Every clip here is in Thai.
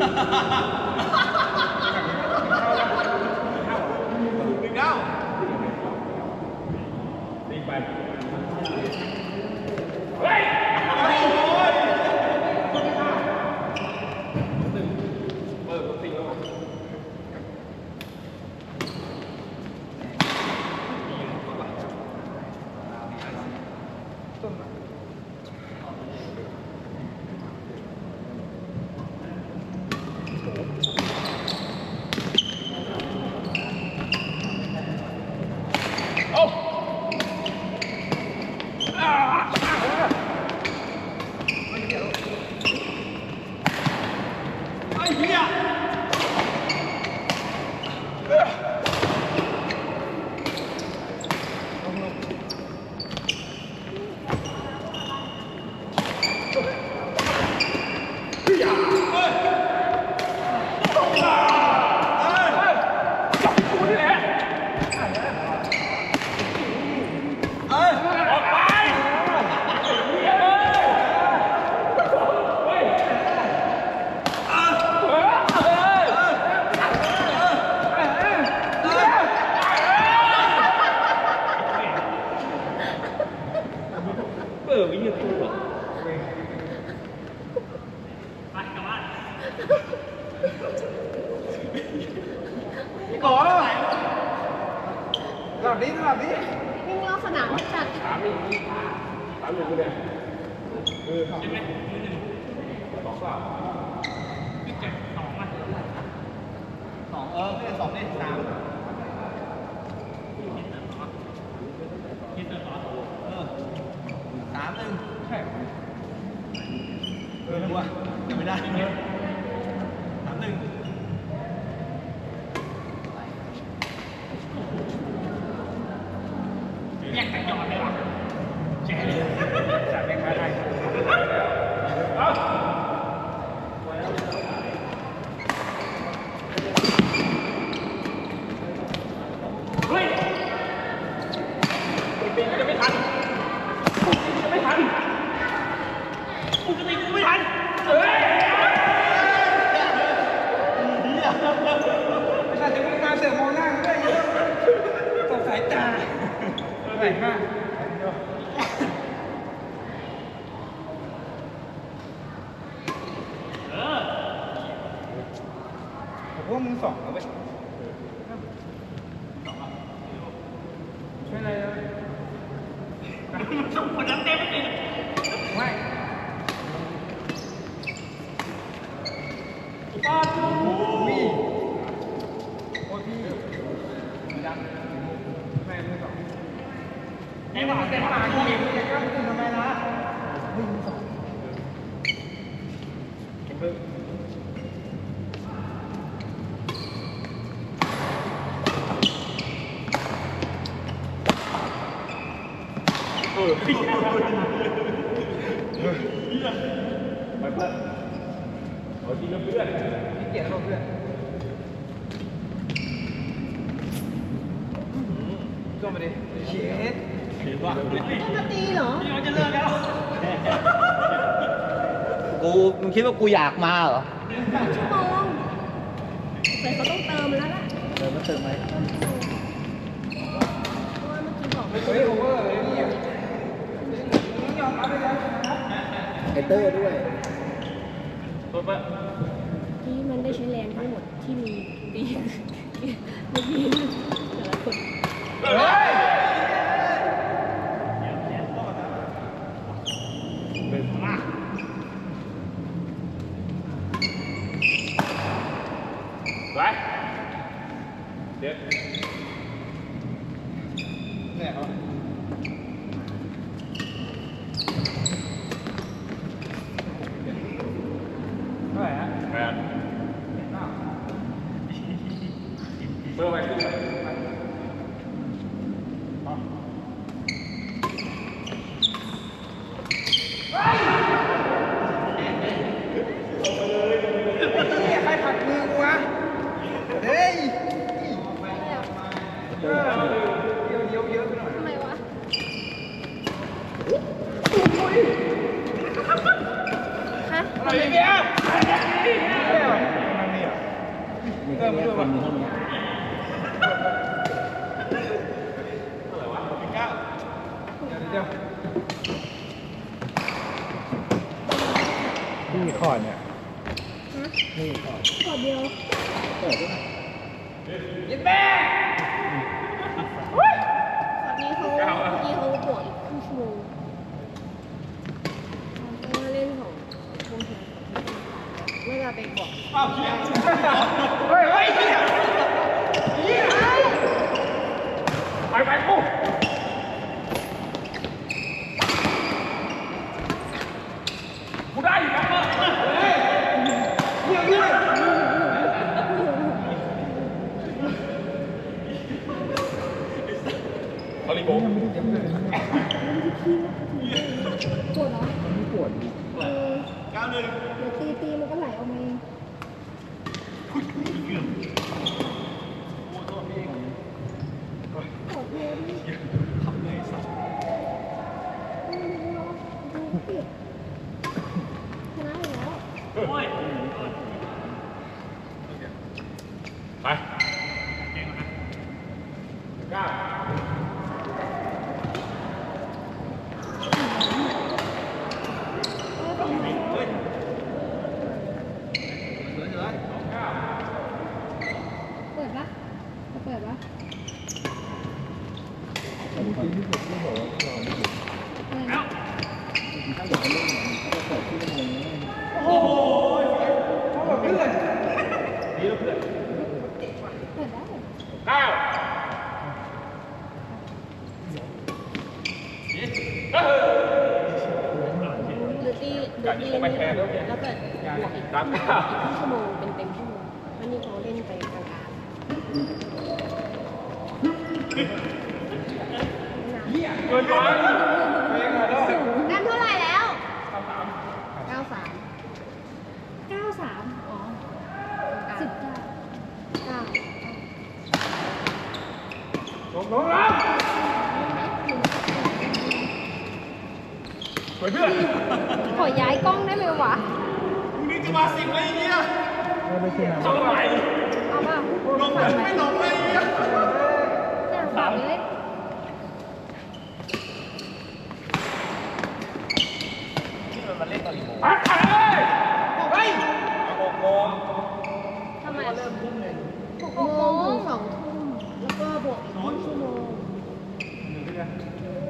Ha ha ha ha! พี่ก่อไม่ไหวหลับดิหลับดิวิ่งรอบสนามจัดถามอีกถามอยู่กูเนี่ยเออใช่ไหมมือหนึ่งสองเปล่าพี่เจ็ดสองอะสองเออไม่ใช่สองเนี่สามคิดเตอร์สองเออสามหนึ่งใช่เออรู้อะยังไม่ได้สามหนึ่งแยกกันหยอดเลยวะแจ๋เลย จัดเป็นมาไทยเอา เฮ้ยไอ้ปีจะไม่ทันจะไม่ทัน กูจะตีกูไม่ทัน เฮ้ย ไม่ใช่จะมึงมาเสือกมองหน้ากูด้วยเยอะตกสายตา ไหนมากผมว่ามึงสองแล้วเว้ยช่วยอะไรเลย คนนั้นเต็มเลย ไม่ ป้าดู มีโอ้ยพี่ดังไม่มือสอง ไอ้หมาเต็มหปามากูที่อีเห็กนจะกล้าไปถึงทำไมล่ะเฮ้ยมือสองเออไปเพื่อนเอาจริงกับเพื่อนพี่เกียรติเพื่อนจมไปดิเช็ด เห็นป่ะต้องมาตีเหรอพี่มันจะเลิกแล้วกูมึงคิดว่ากูอยากมาเหรอชั่วโมงแต่เขาต้องเติมแล้วล่ะเดินมาเติมไหมเพราะว่าเมื่อกี้บอกเฮ้ยโอเวอร์เลยนี่มึงยอมรับไปแล้วนะครับไอเตอร์ด้วยตัวเพื่อนที่มันได้ใช้แรงทั้งหมดที่มีตีเมื่อกี้แต่ละคน เฮ้ย ไปเด็ด เนี่ยเอาเท่าไหร่ฮะ แปด เพิ่มไปขึ้นไปอาเนี่ยใครผัดมือวะเฮ้ยเออเดี๋ยวเดี๋ยวเยอะไปหน่อยทำไมวะฮะอะไรเนี่ยเนี่ยมันเนี่ยมีแค่นี้คนเท่านี้เดี๋ยว นี่คอร์ดเนี่ยนี่คอร์ดขอเดียวเปิดด้วยยินแม่ตอนนี้เขาเมื่เขาบวกอีกครึ่งชั่วโมงเพราเล่นของวงแขนเวลาไปบวกเฮ้ยเฮ้ยเนี่ย ไปไปกูกูได้อยู่แล้ว เดี๋ยวเนี่ย ฮอลลีโบ ปวดเหรอ มันไม่ปวด เออเก้าหนึ่งเดี๋ยวตีตีมันก็ไหลออกมาเองขอโทษดิทำเลยสักดูสิชนะอยู่แล้ว โอ้ย ไปเก้า เปิดปะจะเปิดปะ แต่คนที่ผมที่บอกว่าเราไม่ถูก อะไรนะ ถ้าอยากเล่นเนี่ยมัน ก็จะเปิดที่โมงนี้เขาบอกเพื่อนดีแล้วเพื่อนเปิดได้เก้าเออหรือตีหรือตีนี้แล้วเกิดบวกอีกอีกครึ่งชั่วโมงเป็นเต็มชั่วโมงแล้วนี่เขาเล่นไปกลางๆ เกินไปแต้มเท่าไหร่แล้วเก้าสามเก้าสามอ๋อสิบเก้าเก้าลงลงแล้วสวยเพื่อนขอย้ายกล้องได้ไหมวะพรุ่งนี้จะมาสิบเลยไอ้เนี่ยไม่ใช่นะทำอะไรเอาป่ะลงไปไม่ลงเลยไอ้เนี่ยเนี่ยฝากเลย ปัดเลย เฮ้ย ทำไมเริ่มทุ่มเลยหกโมงถึงสองทุ่ม แล้วก็บวกอีกครึ่งชั่วโมง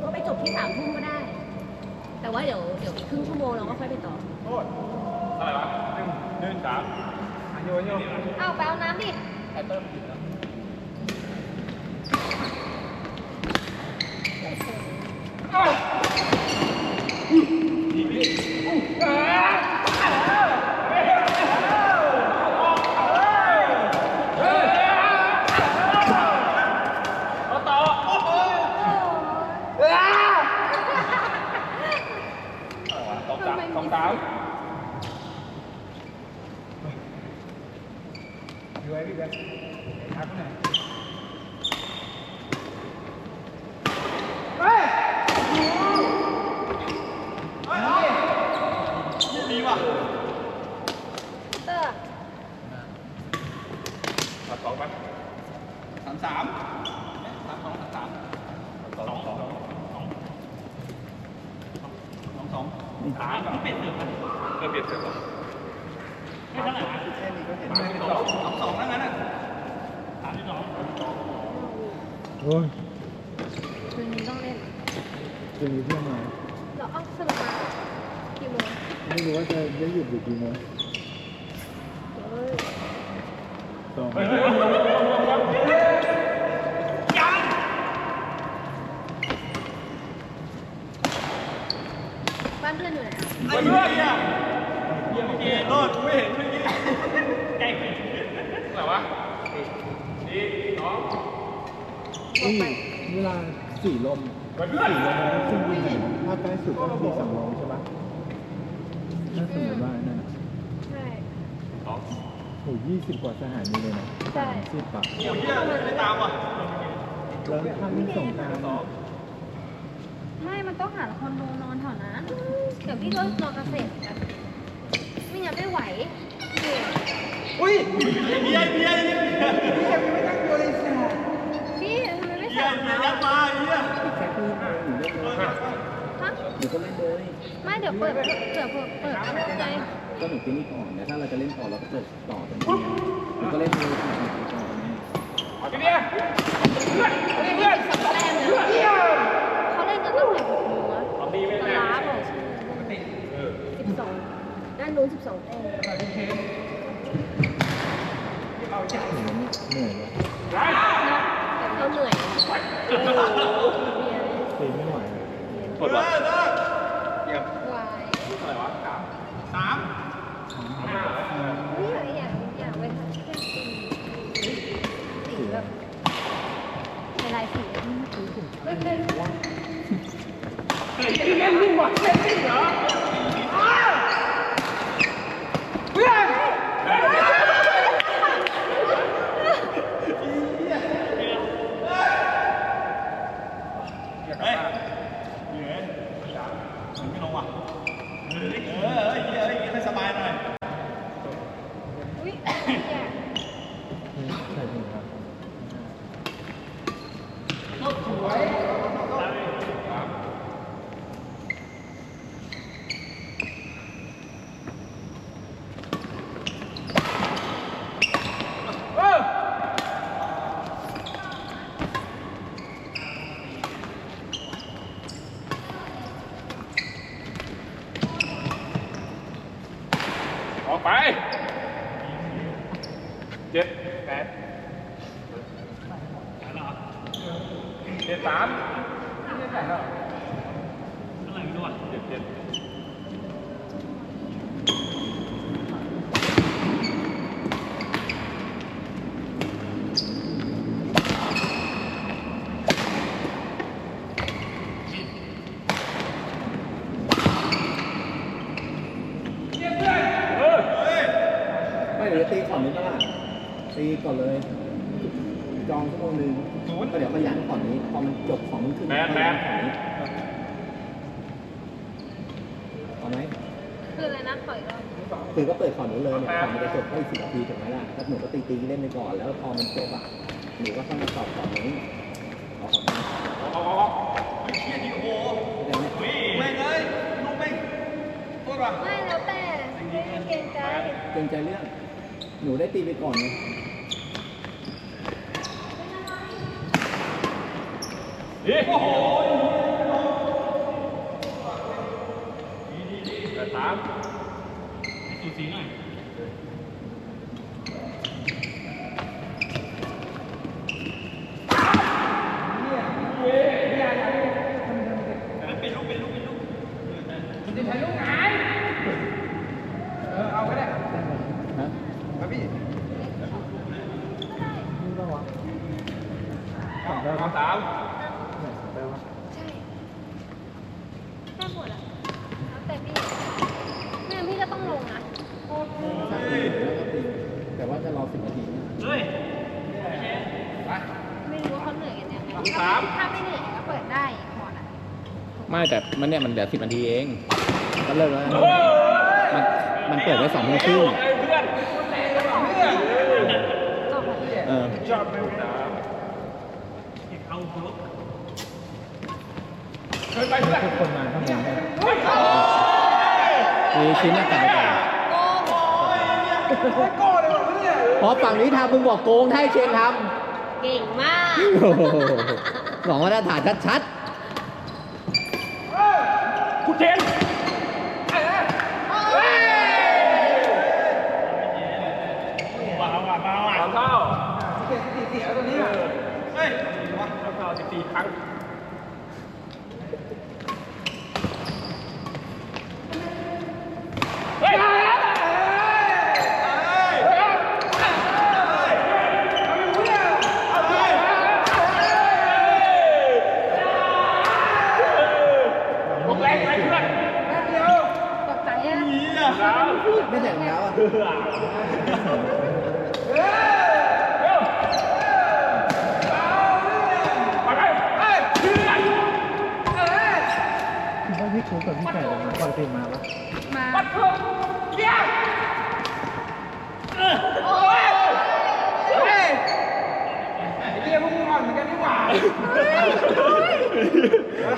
ก็ไปจบที่สามทุ่มก็ได้ แต่ว่าเดี๋ยวเดี๋ยวอีกครึ่งชั่วโมงเราก็ค่อยไปต่อ โทษ อะไรวะหนึ่งหนึ่งสาม อะโยนโยน เอาไปเอาน้ำดิ ไอเติมผิดแล้ว สองสามสองสาม อยู่ไว้พี่แบงค์ทักหน่อยเฮ้ย ดีว่ะ เตอร์ ตัดสองไป สามสามสามสองสามสาม สองสอง สองสอง สามก็เปลี่ยนเสร็จก็เปลี่ยนเสร็จแล้ว ไม่เท่าไหร่วะ แค่นี้ก็เห็น สามสิบสอง สองสองแล้วงั้นอะสามที่สอง โอ้ยคืนนี้ต้องเล่นจะมีเพื่อนมาเราเอาสรุปมากี่โมงไม่รู้ว่าจะได้หยุดอยู่กี่โมงเดี๋ยวตรง เฮ้ยเฮ้ยเฮ้ยเฮ้ย ยัง บ้านเพื่อนอยู่ไหนอะ ไอ้เหี้ยเหี้ยเมื่อกี้โลดไม่เห็นเมื่อกี้ใกล้ อะไรวะดีสอง นี่เวลาสี่ลมสี่ลมมันขึ้นที่ไหนภาคใต้สุดก็ที่สำรองใช่ปะถ้าสมมติว่านั่นน่ะใช่สองโอ้ยี่สิบกว่าสถานีเลยนะใช่ สิบปะโอ้ยเหี้ยไม่ตามว่ะแล้วถ้าไม่ส่งกลางไม่มันต้องหาคอนโดนอนแถวนั้น เดี๋ยวพี่ก็นอนเกษตรกันไม่งั้นไม่ไหวเหนื่อยอุ้ยเบียร์เบียร์เบียร์พี่ยังไม่ตั้งตัว ถ้าร์ยัดมาไอ้เหี้ยแค่พูดไปหนูเล่นเลยฮะหนูก็เล่นเลยไม่เดี๋ยวเปิดเผื่อเปิดเปิดไงก็หนูตีนี่ก่อนแต่ถ้าเราจะเล่นต่อเราก็เปิดต่อตรงนี้หนูก็เล่นเลยต่อต่อตรงนี้เอาทีเดียวไม่ได้สองแต้มนเขาเล่นกันตั้งแต่หกโมงอะตล้าบอกใช่ปกติเอสิบสองด้านนู้นสิบสองแต้มตอนที่เอาใจหนูเหนื่อยเลย แต่เขาเหนื่อย ตีไม่ไหวเลยกดวะเออเหยียบวายอะไรวะสามสามห้านี่อยากอยากไปทำแค่สีสีแบบในลายสีไม่เป็นเพื่อน เฮ้ยเหนื่อย มันไม่ลงว่ะเออเออเหี้ยเฮ้ยให้สบายหน่อย อุ้ยอยาก ใช่ถึงครับ ออก ไปเจ็ดแปดเจ็ดสาม ไม่ใส่แล้ว อะไรไม่รู้อะ เจ็ดเจ็ด เออ ไม่เดี๋ยวจะตีก่อนนี้ก็ล่ะ ตีก่อนเลย จองชั่วโมงนึงก็เดี๋ยวขยันก่อนนี้ พอมันจบของมันขึ้นแปดแปดก่อนนี้เอาไหมคืออะไรนะขออีกรอบคือก็เปิดก่อนนู้นเลยเนี่ยก่อนมันจะจบก็อีกสิบนาทีถูกไหมล่ะแล้วหนูก็ตีตีเล่นไปก่อน แล้วพอมันจบอะหนูก็ต้องมาตอบก่อนนี้เอาของนี้ออกออกออกไอ้เหี้ยนี่โอ้โหเข้าใจไหมเฮ้ยแม่งเอ้ยลูกแม่งโทษว่ะไม่แล้วแต่ไม่ได้เกรงใจเกรงใจเรื่อง หนูได้ตีไปก่อนไง โอ้โหแปดสามสูสีหน่อยมันเไม่แต่มันเนี่ยมันเหลือสิบนาทีเองก็เลิกแล้วเฮ้ยมันมันเปิดไว้สองโมงครึ่งไอ้เพื่อนก็แบบเออชอบไหมสามเอาครบเฮ้ยไปเพื่อนทุกคนมาทำงานได้มีชิ้นหน้ากลับไปก่อนโก้เลยว่ะเพื่อนเพราะฝั่งนี้ทำมึงบอกโกงให้เชนทเก่งมากำโอ้โหสองมาตรฐานชัด คุณเจนมาเอาอะมาาอะข้าเสียตัวนี้อะเฮ้ยข้าสิบสี่ครั้ง คิดว่าพี่ครูกับพี่ไก่จะมาปกติมาปะมาปัดเขมเยี่ยมโอ้ยเฮ้ยไอ้เรียพวกมึงอ่อนเหมือนกันนี่หว่า